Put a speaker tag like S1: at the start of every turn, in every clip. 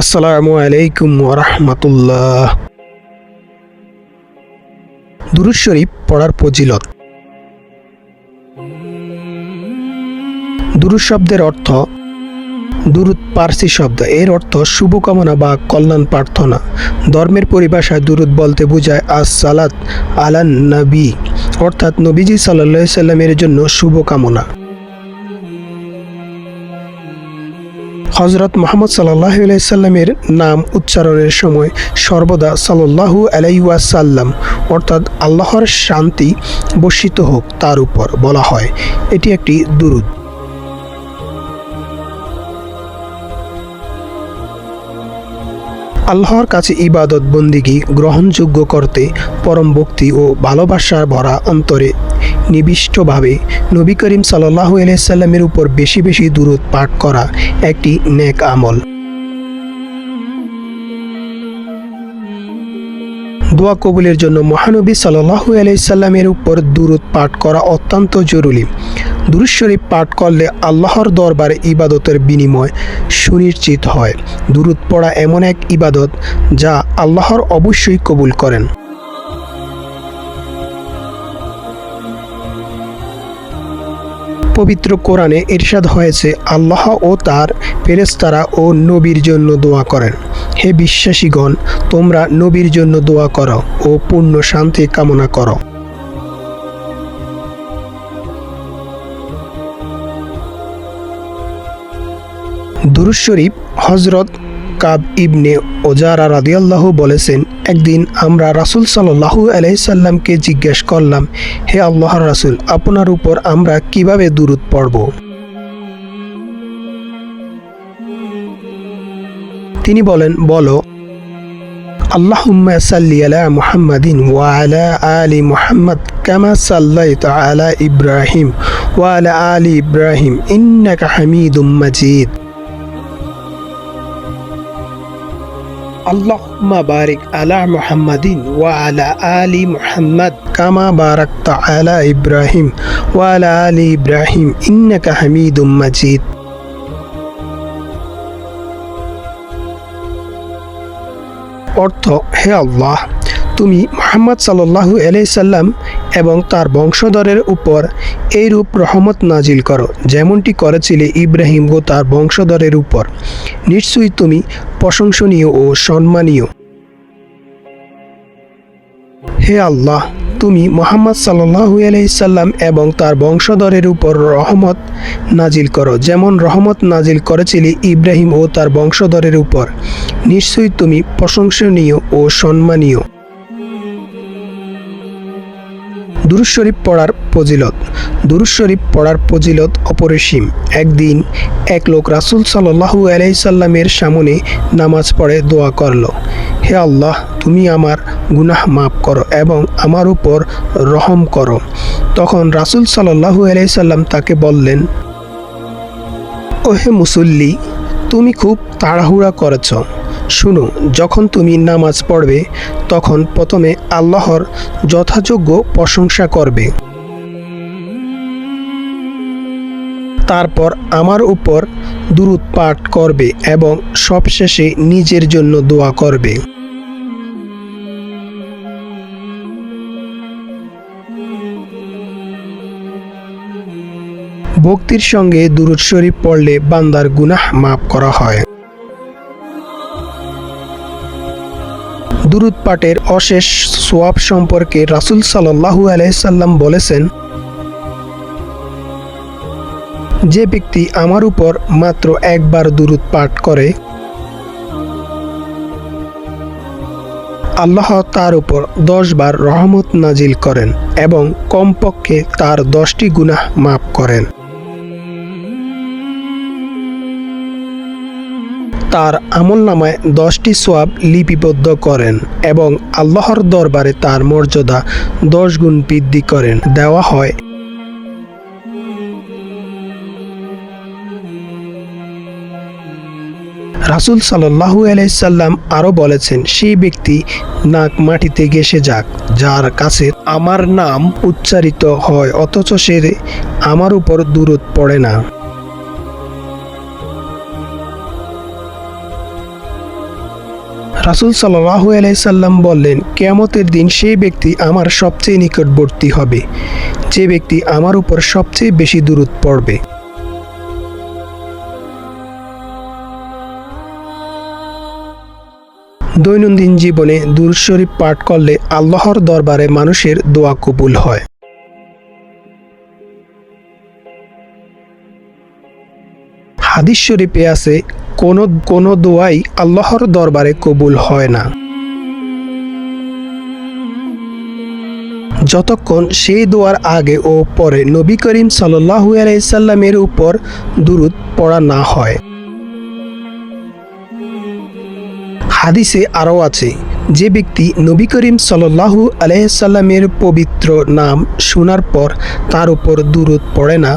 S1: আসসালামু আলাইকুম রহমতুল্লাহ দুরুদ শরীফ পড়ার ফজিলত। দুরুদ শব্দের অর্থ, দুরুদ পার্সি শব্দ। এর অর্থ শুভকামনা বা কল্যাণ প্রার্থনা। ধর্মের পরিভাষায় দুরুদ বলতে বোঝায় আস সালাত আলান নবী অর্থাৎ নবীজি সাল্লাহ সাল্লামের জন্য শুভকামনা। হজরত মোহাম্মদ সাল্লাহ সাল্লামের নাম উচ্চারণের সময় সর্বদা সাল্লাহু আলাইসাল্লাম অর্থাৎ আল্লাহর শান্তি বর্ষিত হোক তার উপর বলা হয়। এটি একটি দুরুদ। আল্লাহর কাছে ইবাদত বন্দিগি গ্রহণযোগ্য করতে পরম ভক্তি ও ভালোবাসার ভরা অন্তরে নিবিষ্টভাবে নবী করিম সাল্লাহ সাল্লামের উপর বেশি বেশি দূরত পাঠ করা একটি নেক আমল। দোয়া কবুলের জন্য মহানবী সাল্লাহু আলাইসাল্লামের উপর দূরত পাঠ করা অত্যন্ত জরুরি। দুরুদ শরীফ পাঠ করলে আল্লাহর দরবারে ইবাদতের বিনিময় সুনিশ্চিত হয়। দুরুদ পড়া এমন এক ইবাদত যা আল্লাহর অবশ্যই কবুল করেন। পবিত্র কোরআনে ইরশাদ হয়েছে, আল্লাহ ও তার ফেরেস্তারা ও নবীর জন্য দোয়া করেন। হে বিশ্বাসীগণ, তোমরা নবীর জন্য দোয়া করো ও পূর্ণ শান্তি কামনা করো। দুরুদ শরীফ হজরত কাব ইবনে ওজারা রাদিয়াল্লাহ বলেছেন, একদিন আমরা রাসুল সাল্লাহু আলাইসাল্লামকে জিজ্ঞেস করলাম, হে আল্লাহর রাসুল, আপনার উপর আমরা কীভাবে দূরত পড়ব? তিনি বলেন, বলো, আল্লাহুম্মা সাল্লি আলা মুহাম্মাদিন ওয়া আলা আলি মুহাম্মদ কামা সাল্লাইতা আলা ইব্রাহিম ওয়া আলা আলি ইব্রাহিম ইন্নাকা হামিদুম মাজিদ। اللهم بارك على محمد وعلى آل محمد كما باركت على إبراهيم وعلى آل إبراهيم إنك حميد مجيد অর্থ হে আল্লাহ তুমি মোহাম্মদ সাল্লাহু সাল্লাম এবং তার বংশধরের উপর এইরূপ রহমত নাজিল করো, যেমনটি করেছিলে ইব্রাহিম ও তার বংশধরের উপর। নিশ্চয়ই তুমি প্রশংসনীয় ও সম্মানীয়। হে আল্লাহ, তুমি মোহাম্মদ সাল্লাহু সাল্লাম এবং তার বংশধরের উপর রহমত নাজিল করো, যেমন রহমত নাজিল করেছিলে ইব্রাহিম ও তার বংশধরের উপর। নিশ্চয়ই তুমি প্রশংসনীয় ও সম্মানীয়। দুরুদ শরীফ পড়ার ফজিলত। দুরুদ শরীফ পড়ার ফজিলত অপরিসীম একদিন এক লোক রাসুল সাল্লাহু আলাইসাল্লামের সামনে নামাজ পড়ে দোয়া করল, হে আল্লাহ, তুমি আমার গুনাহ মাফ করো এবং আমার উপর রহম করো। তখন রাসুল সাল্লাহু আলাইসাল্লাম তাকে বললেন, ওহে মুসল্লি, তুমি খুব তাড়াহুড়া করেছ। শুনো, যখন তুমি নামাজ পড়বে, তখন প্রথমে আল্লাহর যথাযোগ্য প্রশংসা করবে। তারপর আমার উপর দূরত পাঠ করবে এবং সবশেষে নিজের জন্য দোয়া করবে। ভক্তির সঙ্গে দুরুদ শরীফ পড়লে বান্দার গুনাহ মাফ করা হয়। দুরুদ পাঠের অশেষ সোয়াব সম্পর্কে রাসুল সাল্লাহু আলাইসাল্লাম বলেছেন, যে ব্যক্তি আমার উপর মাত্র একবার দুরুদ পাঠ করে, আল্লাহ তার উপর দশ বার রহমত নাজিল করেন এবং কমপক্ষে তার দশটি গুনাহ মাফ করেন। তার আমল নামায় দশটি সোয়াব লিপিবদ্ধ করেন এবং আল্লাহর দরবারে তার মর্যাদা দশ গুণ বৃদ্ধি করেন। দেওয়া হয়, রাসুল সাল্লাহু আলাইসাল্লাম আরও বলেছেন সেই ব্যক্তি নাক মাটিতে গেসে যাক, যার কাছে আমার নাম উচ্চারিত হয়, অথচ সে আমার উপর দূরত পড়ে না। রাসুল সাল্লাহু আলাইসাল্লাম বললেন, কেয়ামতের দিন সেই ব্যক্তি আমার সবচেয়ে নিকটবর্তী হবে। যে ব্যক্তি আমার উপর সবচেয়ে বেশি দূরত পড়বে। দৈনন্দিন জীবনে দুরূদ শরীফ পাঠ করলে আল্লাহর দরবারে মানুষের দোয়া কবুল হয়। হাদিস শরীফে আছে কোন কোন দোয়াই আল্লাহর দরবারে কবুল হয় না। যতক্ষণ সেই দোয়ার আগে ও পরে নবী করিম সাল্লাহু আলাইসাল্লামের উপর দুরুদ পড়া না হয়। হাদিসে আরও আছে, যে ব্যক্তি নবী করিম সাল্লাহু আলাইসাল্লামের পবিত্র নাম শোনার পর তার উপর দুরুদ পড়ে না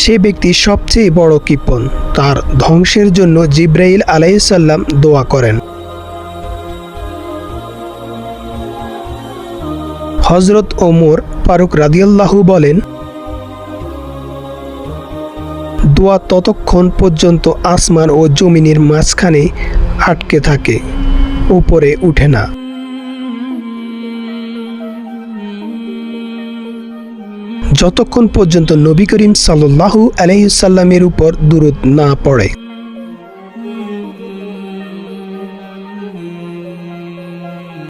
S1: সে ব্যক্তি সবচেয়ে বড় কৃপণ তার ধ্বংসের জন্য জিব্রাইল আলাইসাল্লাম দোয়া করেন। হজরত ওমর ফারুক রাদিয়াল্লাহু বলেন, দোয়া ততক্ষণ পর্যন্ত আসমান ও জমিনের মাঝখানে আটকে থাকে, উপরে উঠে না। যতক্ষণ পর্যন্ত নবী করিম সাল্লাহু আলাইসাল্লামের উপর দূরত না পড়ে।